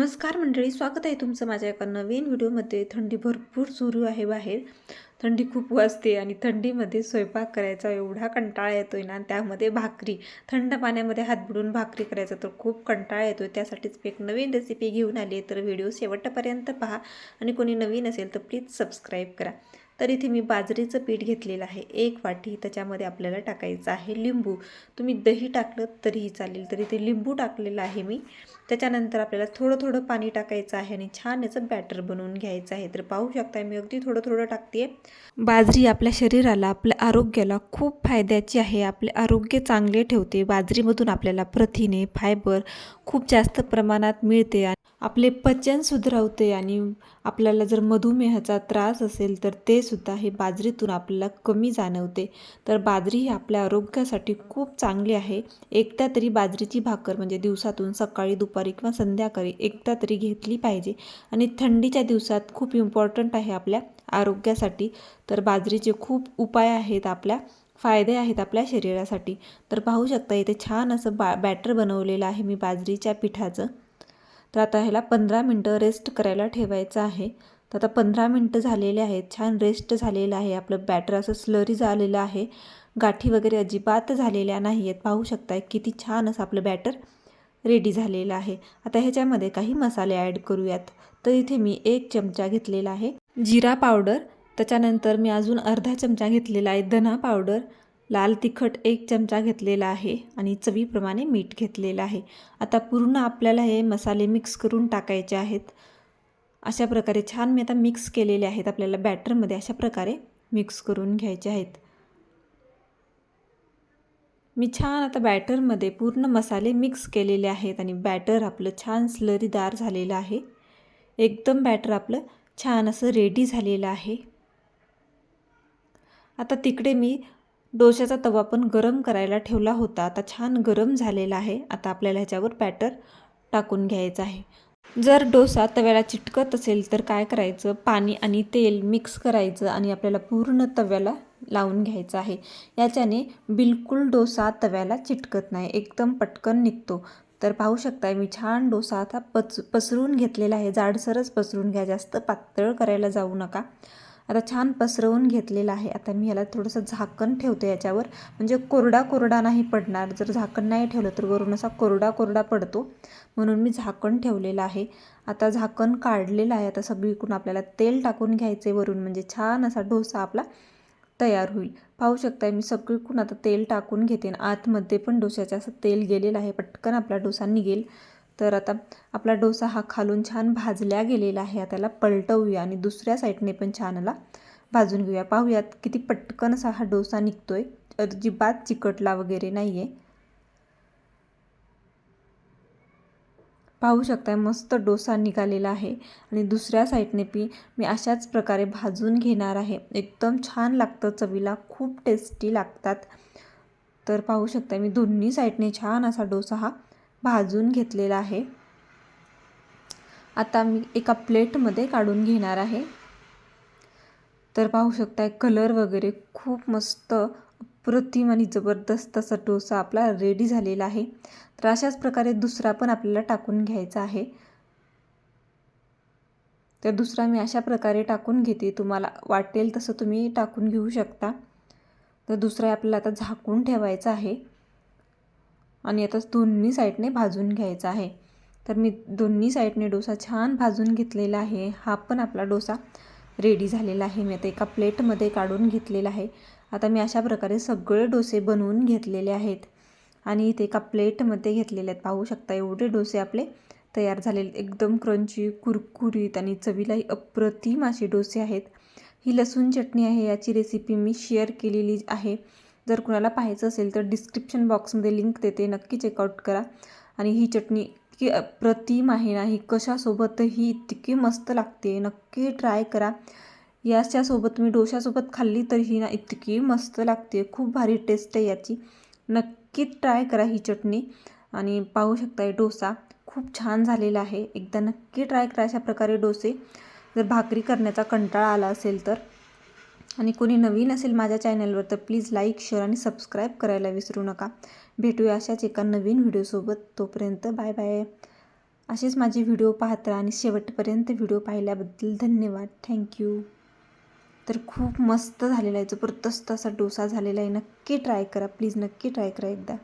नमस्कार मंडळी स्वागत आहे तुमचं माझ्या एका नवीन व्हिडिओमध्ये. थंडी भरपूर सुरू आहे बाहेर. थंडी खूप वाजते आणि थंडीमध्ये स्वयंपाक करायचा एवढा कंटाळा येतो आहे ना त्यामध्ये भाकरी. थंड पाण्यामध्ये हात बुडून भाकरी करायचा तर खूप कंटाळा येतो आहे त्यासाठीच मी एक नवीन रेसिपी घेऊन आली आहे तर व्हिडिओ शेवटपर्यंत पहा. आणि कोणी नवीन असेल तर प्लीज सबस्क्राईब करा. तर इथे मी बाजरीचं पीठ घेतलेलं आहे. एक वाटी त्याच्यामध्ये आपल्याला टाकायचं आहे लिंबू. तुम्ही दही टाकलं तरीही चालेल. तर इथे लिंबू टाकलेलं आहे मी. त्याच्यानंतर आपल्याला थोडं थोडं पाणी टाकायचं आहे आणि छान याचं बॅटर बनवून घ्यायचं आहे. तर पाहू शकता मी अगदी थोडं थोडं टाकते बाजरी आपल्या शरीराला आपल्या आरोग्याला खूप फायद्याची आहे. आपले आरोग्य चांगले ठेवते. बाजरीमधून आपल्याला प्रथिने फायबर खूप जास्त प्रमाणात मिळते आपले पचन सुधरवते आणि आपल्याला जर मधुमेहाचा त्रास असेल तर ते सुद्धा हे बाजरीतून आपल्याला कमी जाणवते. तर बाजरी ही आपल्या आरोग्यासाठी खूप चांगली आहे. एकदा तरी बाजरीची भाकर म्हणजे दिवसातून सकाळी दुपारी किंवा संध्याकाळी एकदा तरी घेतली पाहिजे आणि थंडीच्या दिवसात खूप इम्पॉर्टंट आहे आपल्या आरोग्यासाठी. तर बाजरीचे खूप उपाय आहेत आपल्या. फायदे आहेत आपल्या शरीरासाठी. तर पाहू शकता इथे छान असं बा बॅटर बनवलेलं आहे मी बाजरीच्या पिठाचं. तर आता ह्याला पंधरा मिनटं रेस्ट करायला ठेवायचं आहे. तर आता पंधरा मिनटं झालेले आहेत. छान रेस्ट झालेलं आहे. आपलं बॅटर असं स्लरी झालेलं आहे. गाठी वगैरे अजिबात झालेल्या नाही आहेत. पाहू शकताय किती छान असं आपलं बॅटर रेडी झालेलं आहे. आता ह्याच्यामध्ये काही मसाले ॲड करूयात. तर इथे मी एक चमचा घेतलेला आहे. जिरा पावडर त्याच्यानंतर मी अजून अर्धा चमचा घेतलेला आहे धना पावडर. लाल तिखट एक चमचा घेतलेला आहे आणि चवीप्रमाणे मीठ घेतलेलं आहे. आता पूर्ण आपल्याला हे मसाले मिक्स करून टाकायचे आहेत. अशा प्रकारे छान मी आता मिक्स केलेले आहेत. आपल्याला बॅटरमध्ये अशा प्रकारे मिक्स करून घ्यायचे आहेत. मी छान आता बॅटरमध्ये पूर्ण मसाले मिक्स केलेले आहेत आणि बॅटर आपलं छान स्लरीदार झालेलं आहे. एकदम बॅटर आपलं छान असं रेडी झालेलं आहे. आता तिकडे मी डोश्याचा तवा पण गरम करायला ठेवला होता. आता छान गरम झालेला आहे. आता आपल्याला ह्याच्यावर बॅटर टाकून घ्यायचं आहे. जर डोसा तव्याला चिटकत असेल तर काय करायचं? पाणी आणि तेल मिक्स करायचं आणि आपल्याला पूर्ण तव्याला लावून घ्यायचं आहे. याच्याने बिलकुल डोसा तव्याला चिटकत नाही. एकदम पटकन निघतो. तर पाहू शकताय मी छान डोसा आता पच पसरून घेतलेला आहे. जाडसरच पसरून घ्या. जास्त पातळ करायला जाऊ नका. आता छान पसरवून घेतलेला आहे. आता मी याला थोडंसं झाकण ठेवते याच्यावर. म्हणजे कोरडा कोरडा नाही पडणार. जर झाकण नाही ठेवलं तर वरून असा कोरडा कोरडा पडतो. म्हणून मी झाकण ठेवलेलं आहे. आता झाकण काढलेलं आहे. आता सगळीकडून आपल्याला तेल टाकून घ्यायचे वरून. म्हणजे छान असा डोसा आपला तयार होईल. पाहू शकता मी सगळीकडून आता तेल टाकून घेते. आणि आतमध्ये पण डोश्याचं असं तेल गेलेलं आहे. पटकन आपला डोसा निघेल. तर आता आपला डोसा हा खालून छान भाजल्या गेलेला आहे. त्याला पलटवूया आणि दुसऱ्या साईडने पण छान याला भाजून घेऊया. पाहूयात किती पटकन असा हा डोसा निघतो आहे अजिबात चिकटला वगैरे नाही आहे पाहू शकताय मस्त डोसा निघालेला आहे. आणि दुसऱ्या साईडने पी मी अशाच प्रकारे भाजून घेणार आहे. एकदम छान लागतं चवीला खूप टेस्टी लागतात. तर पाहू शकता मी दोन्ही साईडने छान असा डोसा हा भाजून घेतलेला आहे. आता मी एका प्लेटमध्ये काढून घेणार आहे. तर पाहू शकताय कलर वगैरे खूप मस्त अप्रतिम आणि जबरदस्त असा डोसा आपला रेडी झालेला आहे. तर अशाच प्रकारे दुसरा पण आपल्याला टाकून घ्यायचा आहे. तर दुसरा मी अशा प्रकारे टाकून घेते. तुम्हाला वाटेल तसं तुम्ही टाकून घेऊ शकता. तर दुसरा आपल्याला आता झाकून ठेवायचा आहे. आणि आता दोन्ही साईडने भाजून घ्यायचा आहे. तर मी दोन्ही साईडने डोसा छान भाजून घेतलेला आहे. हा पण आपला डोसा रेडी झालेला आहे. मी आता एका प्लेटमध्ये काढून घेतलेला आहे. आता मी अशा प्रकारे सगळे डोसे बनवून घेतलेले आहेत. आणि इथे एका प्लेटमध्ये घेतलेले आहेत. पाहू शकता एवढे डोसे आपले तयार झालेले. एकदम क्रंची कुरकुरीत आणि चवीलाही अप्रतिम असे डोसे आहेत. ही लसूण चटणी आहे. याची रेसिपी मी शेअर केलेली आहे. जर कुणाला पाहायचं असेल तर डिस्क्रिप्शन बॉक्समध्ये लिंक देते नक्की चेकआउट करा. आणि ही चटणी इतकी अप्रतिम आहे ना ही कशासोबतही इतकी मस्त लागते. नक्की ट्राय करा. याच्यासोबत तुम्ही डोशासोबत खाल्ली तर ही ना इतकी मस्त लागते. खूप भारी टेस्ट आहे याची. नक्की ट्राय करा ही चटणी. आणि पाहू शकता डोसा खूप छान झालेला आहे. एकदा नक्की ट्राय करा अशा प्रकारे डोसे. जर भाकरी करण्याचा कंटाळा आला असेल तर. आणि कोणी नवीन असेल माझ्या चॅनलवर तर प्लीज लाईक शेअर आणि सबस्क्राईब करायला विसरू नका. भेटूया अशाच एका नवीन व्हिडिओसोबत. तोपर्यंत बाय बाय. असेच माझे व्हिडिओ पाहत राहा आणि शेवटपर्यंत व्हिडिओ पाहिल्याबद्दल धन्यवाद. थँक्यू तर खूप मस्त झालेला आहे. जबरदस्त असा डोसा झालेला आहे. नक्की ट्राय करा. प्लीज नक्की ट्राय करा एकदा.